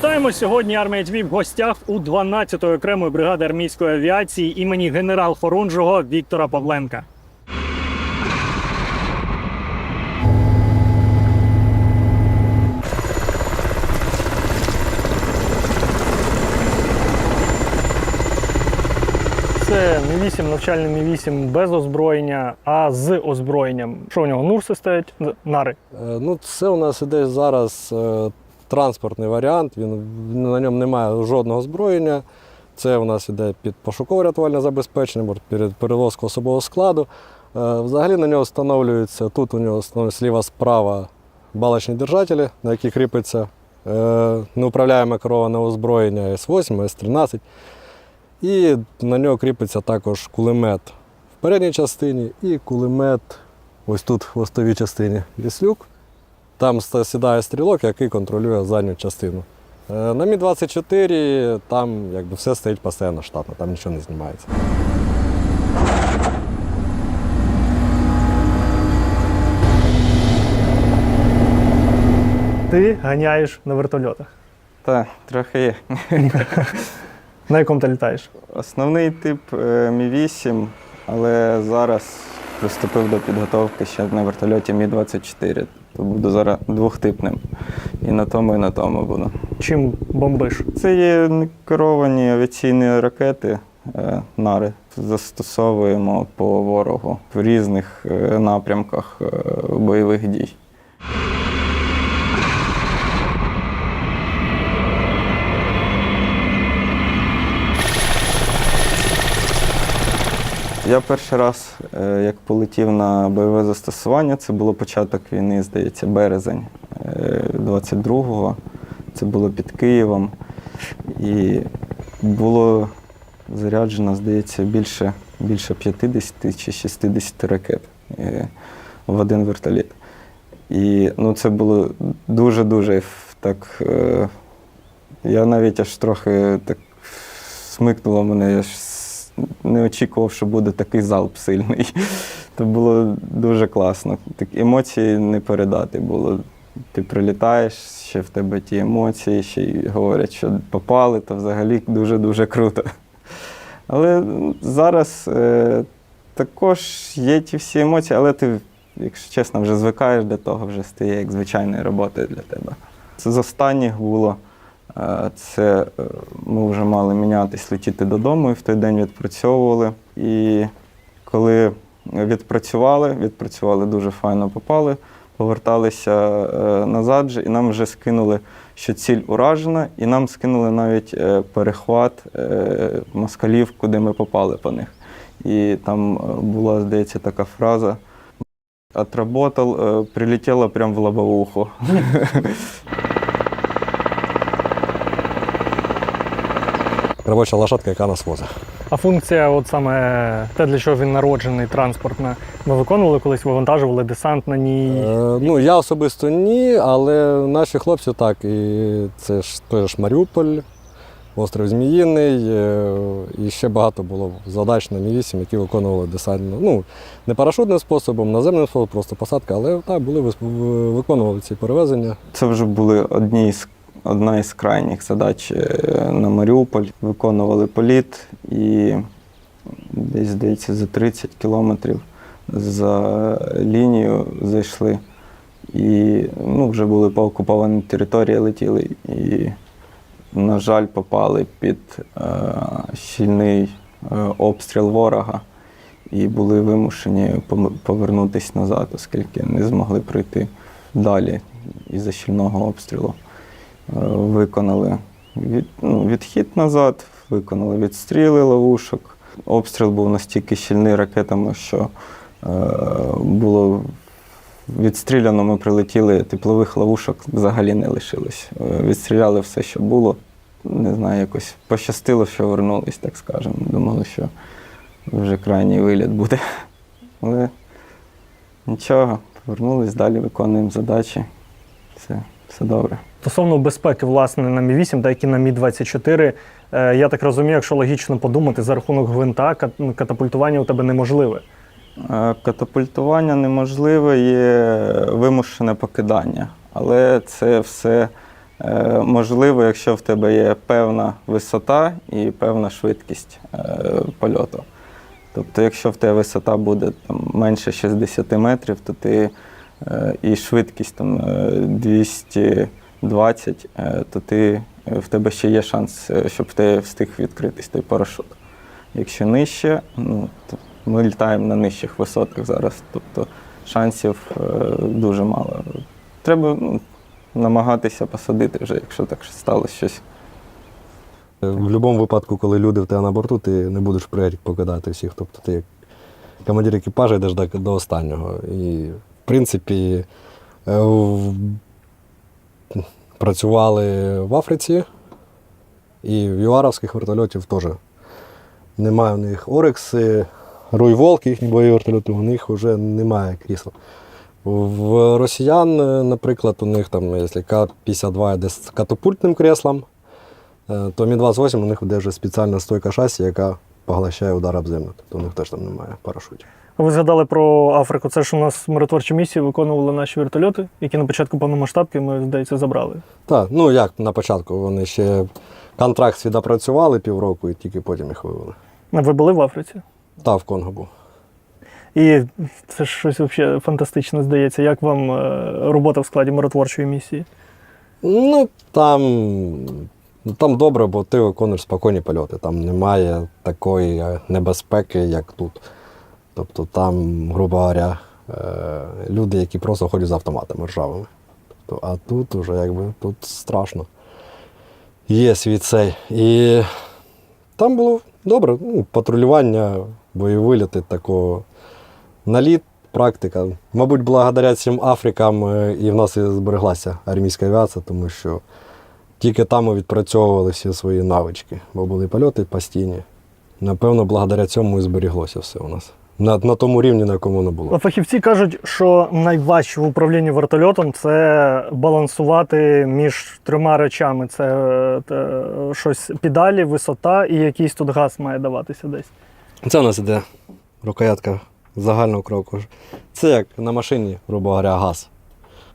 Вітаємо сьогодні. Армія ТВ в гостях у 12-ї окремої бригади армійської авіації імені генерал Хорунжого Віктора Павленка. Це Мі 8 навчальний Мі 8 без озброєння, а з озброєнням. Що у нього? Нурси стоять, нари. Е, Ну, це у нас іде зараз е, транспортний варіант. Він на ньому немає жодного озброєння. Це у нас іде під пошукове рятувальне забезпечення, під перевозку особового складу. Е, Взагалі на нього встановлюється, тут у нього встановлюється ліва справа балочні держателі, на які кріпиться неуправляєме кероване озброєння С8, С13. І на нього кріпиться також кулемет в передній частині і кулемет ось тут в хвостовій частині ліслюк. Там сідає стрілок, який контролює задню частину. Е, На Мі-24 там якби все стоїть постійно штатно, там нічого не знімається. Ти ганяєш на вертольотах. Так, трохи є. На якому ти літаєш? Основний тип е, Мі-8, але зараз приступив до підготовки ще на вертольоті Мі-24. То буду зараз двохтипним. І на тому, і на тому буду. Чим бомбиш? Це є керовані авіаційні ракети, е, нари. Застосовуємо по ворогу в різних е, напрямках е, бойових дій. Я перший раз, е, як полетів на бойове застосування, це було початок війни, здається, березень е, 22-го. Це було під Києвом. І було заряджено, здається, більше, більше 50 чи 60 ракет е, в один вертоліт. І ну, це було дуже-дуже так. е, Я навіть аж трохи так смикнуло мене. Я ж не очікував, що буде такий залп сильний. Це було дуже класно. Так емоції не передати було. Ти прилітаєш, ще в тебе ті емоції, ще й говорять, що попали, то взагалі дуже-дуже круто. Але зараз е, також є ті всі емоції, але ти, якщо чесно, вже звикаєш до того, вже стає як звичайною роботою для тебе. Це з останніх було. Це е, ми вже мали мінятись, летіти додому, і в той день відпрацьовували. І коли відпрацювали, відпрацювали дуже файно попали, поверталися е, назад, і нам вже скинули, що ціль уражена, і нам скинули навіть е, перехват москалів, куди ми попали по них. І там була, здається, така фраза. Отработал, прилетіло прямо в лобовуху. Робоча лошадка, яка нас возить. А функція, от саме те, для чого він народжений, транспортна, ми виконували колись, вивантажували десант на ній. Е, ну, я особисто ні, але наші хлопці так. І це ж той ж Маріуполь, острів Зміїний, е, і ще багато було задач на Мі-8, які виконували десантно. Ну, не парашутним способом, наземним способом, просто посадка, але так, були, виконували ці перевезення. Це вже були одні із, одна із крайніх задач е, на Маріуполь. Виконували політ і десь, здається, за 30 кілометрів за лінію зайшли. І ну, вже були по окупованій території летіли. І, на жаль, попали під е, щільний е, обстріл ворога і були вимушені повернутися назад, оскільки не змогли пройти далі із-за щільного обстрілу. Виконали від, ну, відхід назад, виконали відстріли ловушок. Обстріл був настільки щільний ракетами, що е, було відстріляно, ми прилетіли, теплових ловушок взагалі не лишилось. Е, Відстріляли все, що було. Не знаю, якось пощастило, що вернулись, так скажемо. Думали, що вже крайній виліт буде. Але нічого, повернулись, далі виконуємо задачі. Все, все добре. Стосовно безпеки, власне, на Мі 8 так і на Мі 24 е, я так розумію, якщо логічно подумати, за рахунок гвинта катапультування у тебе неможливе. Е, катапультування неможливе, є вимушене покидання, але це все е, можливо, якщо в тебе є певна висота і певна швидкість польоту. Тобто, якщо в тебе висота буде там, менше 60 метрів, то ти і швидкість там 200. 20, е, то ти, е, в тебе ще є шанс, е, щоб ти встиг відкритись той парашут. Якщо нижче, ну, то ми літаємо на нижчих висотах зараз, тобто шансів дуже мало. Треба ну, намагатися посадити вже, якщо так сталося щось. В будь-якому випадку, коли люди в тебе на борту, ти не будеш прерік покидати всіх. Тобто ти як командир екіпажа йдеш до останнього. І в принципі, працювали в Африці і в юаровських вертольотів теж. Немає в них Орекси, Руйволк, їхні бойові вертольоти, у них вже немає крісел. В росіян, е, наприклад, у них там, якщо К-52 йде з катапультним креслом, Е, то Мі-28 у них буде вже спеціальна стойка шасі, яка поглощає удар об землю. Тобто у них теж там немає парашутів. Ви згадали про Африку. Це ж у нас миротворчі місії виконували наші вертольоти, які на початку повномасштабки ми, здається, забрали. Так, ну як на початку, вони ще контракт свій допрацювали півроку і тільки потім їх вивели. Ви були в Африці? Та в Конго був. І це ж щось взагалі фантастичне здається. Як вам е, робота в складі миротворчої місії? Ну, там, ну, там добре, бо ти виконуєш спокійні польоти. Там немає такої е, небезпеки, як тут. Тобто там, грубо говоря, е, люди, які просто ходять з автоматами ржавими. Тобто, а тут уже якби тут страшно. Є свій цей. І там було добре. Ну, патрулювання, бойові виліти такого. Наліт, практика. Мабуть, благодаря цим Африкам е, і в нас і збереглася армійська авіація, тому що тільки там ми відпрацьовували всі свої навички, бо були польоти постійні. Напевно, благодаря цьому і зберіглося все у нас. На, на тому рівні, на якому воно було. Фахівці кажуть, що найважче в управлінні вертольотом це балансувати між трьома речами: це е, те, щось педалі, висота і якийсь тут газ має даватися десь. Це у нас іде рукоятка загального кроку. Це як на машині, грубо говоря, газ.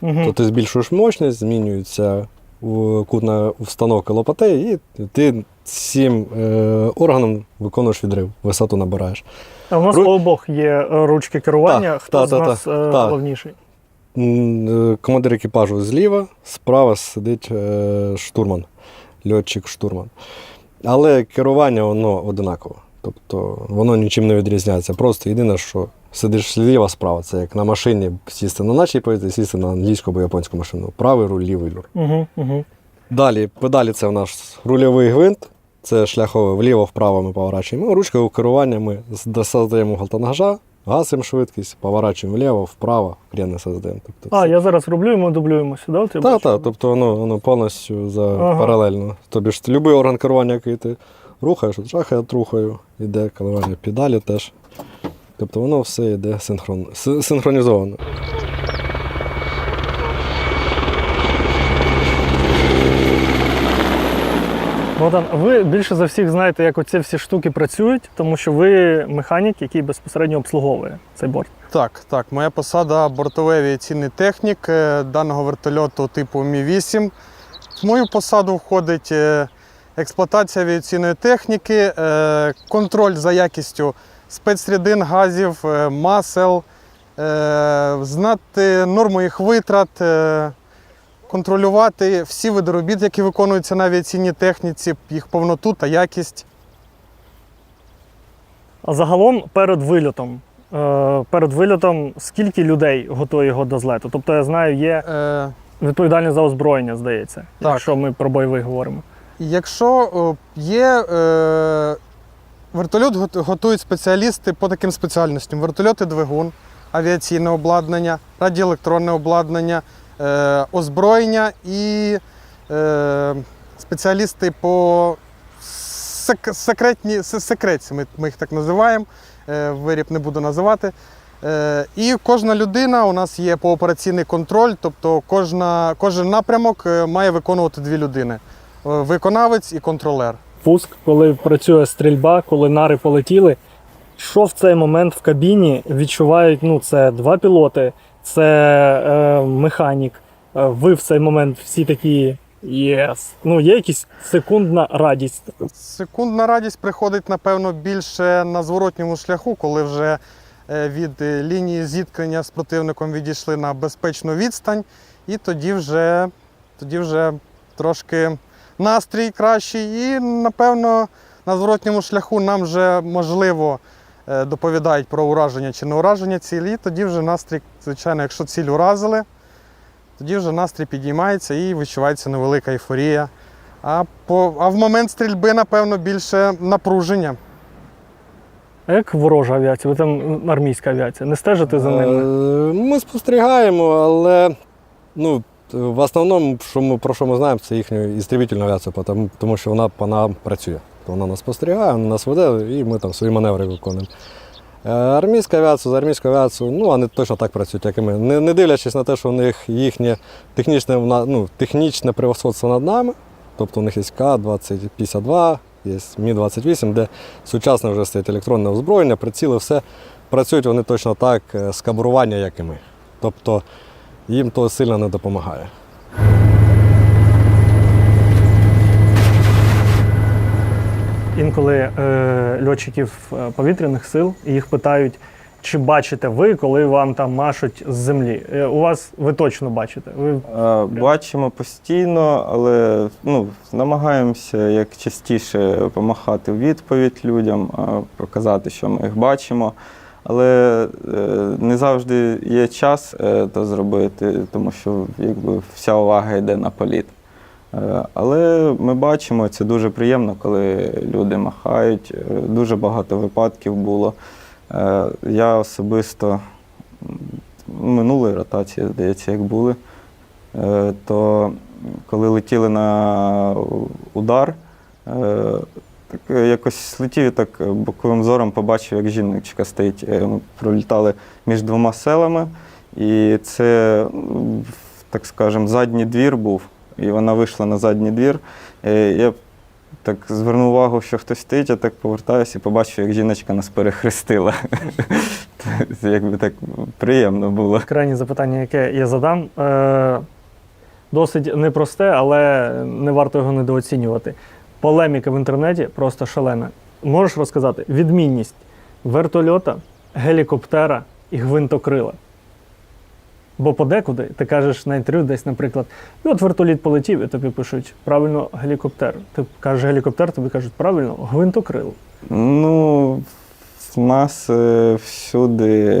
Угу. То ти збільшуєш мощність, змінюється кутна установка лопатей, і ти цим е, органом виконуєш відрив, висоту набираєш. А у нас Ру- обох є е, ручки керування. Так, Хто так, з так, нас так, е, головніший? М, е, Командир екіпажу зліва, справа сидить штурман, льотчик-штурман. Але керування воно одинаково. Тобто воно нічим не відрізняється. Просто єдине, що сидиш зліва, справа. Це як на машині сісти на нашій позиції, сісти на англійську або японську машину. Правий руль, лівий руль. Угу, угу. Далі педалі це у нас рульовий гвинт, це шляхове вліво-вправо ми поворачуємо. Ну, Ручкою керування ми создаємо галтангажа, гасимо швидкість, поворачуємо вліво, вправо, крени создаємо. Тобто, А, я зараз роблю, і ми дублюємося, да? так, бачу? так, тобто воно, воно повністю за Ага. паралельно. Тобі ж будь-який орган керування, який ти рухаєш, от я рухаю, йде коливання педалі теж. Тобто воно все йде синхрон, синхронізовано. Богдан, ви більше за всіх знаєте, як оці всі штуки працюють, тому що ви механік, який безпосередньо обслуговує цей борт. Так, так. Моя посада бортовий авіаційний технік е, даного вертольоту типу Мі-8. В мою посаду входить е, експлуатація авіаційної техніки, е, контроль за якістю спецрідин, газів, масел, знати норму їх витрат, контролювати всі види робіт, які виконуються на авіаційній техніці, їх повноту та якість. А загалом перед вильотом. е, Перед вильотом скільки людей готує його до злету? Тобто, я знаю, є Е, відповідальні за озброєння, здається, Так. якщо ми про бойовий говоримо. Якщо є е, вертольот готують спеціалісти по таким спеціальностям: вертольоти двигун, авіаційне обладнання, радіоелектронне обладнання, озброєння і е, спеціалісти по сек- секретні, се- секретці, ми, їх так називаємо, е, виріб не буду називати. Е, І кожна людина у нас є поопераційний контроль, тобто кожна, кожен напрямок е, має виконувати дві людини: Е, виконавець і контролер. Пуск, коли працює стрільба, коли нари полетіли. Що в цей момент в кабіні відчувають? Ну, це два пілоти, це е, механік. Е, ви в цей момент всі такі Єс. Ну, є якась секундна радість. Секундна радість приходить, напевно, більше на зворотньому шляху, коли вже е, від е, лінії зіткнення з противником відійшли на безпечну відстань, і тоді вже, тоді вже трошки настрій кращий. І, напевно, на зворотньому шляху нам вже можливо доповідають про ураження чи не ураження цілі. І тоді вже настрій, звичайно, якщо ціль уразили, тоді вже настрій підіймається і відчувається невелика ейфорія. А, по, а в момент стрільби, напевно, більше напруження. А як ворожа авіація? Ви там армійська авіація. Не стежите за ними? Е, Ми спостерігаємо, але ну, в основному, що ми, про що ми знаємо, це їхню істребітельну авіацію, тому, тому що вона по нам працює. То Вона нас спостерігає, вона нас веде, і ми там свої маневри виконуємо. Армійська авіація з армійською авіацією, ну, вони точно так працюють, як і ми. Не, не дивлячись на те, що у них їхнє технічне, ну, технічне превосходство над нами, тобто у них є К-2052, є Мі-28, де сучасне вже стоїть електронне озброєння, приціли, все. Працюють вони точно так е, з кабурування, як і ми. Тобто їм то сильно не допомагає. Інколи е, льотчиків е, повітряних сил їх питають, чи бачите ви, коли вам там машуть з землі. Е, у вас ви точно бачите. Ви Е, Бачимо постійно, але ну, намагаємося як частіше помахати в відповідь людям, показати, що ми їх бачимо. Але е, не завжди є час е, то зробити, тому що якби, вся увага йде на політ. Е, Але ми бачимо, це дуже приємно, коли люди махають. Е, Дуже багато випадків було. Е, Я особисто минулої ротації, здається, як були, то коли летіли на удар, так якось летів і так боковим зором побачив, як жіночка стоїть. Ми пролітали між двома селами, і це, так скажемо, задній двір був. І вона вийшла на задній двір. Е, Я так звернув увагу, що хтось стоїть, я так повертаюся і побачив, як жіночка нас перехрестила. Якби так приємно було. крайнє запитання, яке я задам, е, досить непросте, але не варто його недооцінювати. Полеміка в інтернеті просто шалена. Можеш розказати відмінність вертольота, гелікоптера і гвинтокрила? Бо подекуди ти кажеш на інтерв'ю десь, наприклад, і от вертоліт полетів, і тобі пишуть правильно гелікоптер. Ти кажеш гелікоптер, тобі кажуть правильно гвинтокрил. Ну, в нас е, всюди,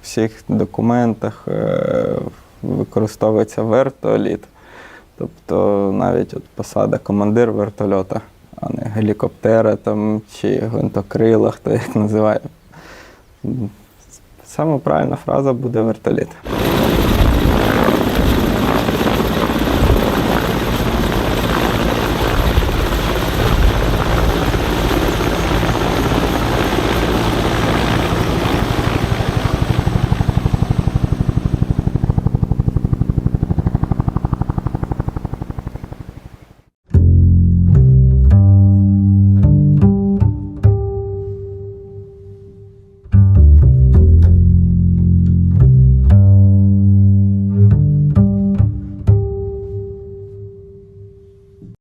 в всіх документах е, використовується вертоліт. Тобто навіть от посада командир вертольота, а не гелікоптера там, чи гвинтокрила, хто як називає. Саме правильна фраза буде вертоліт.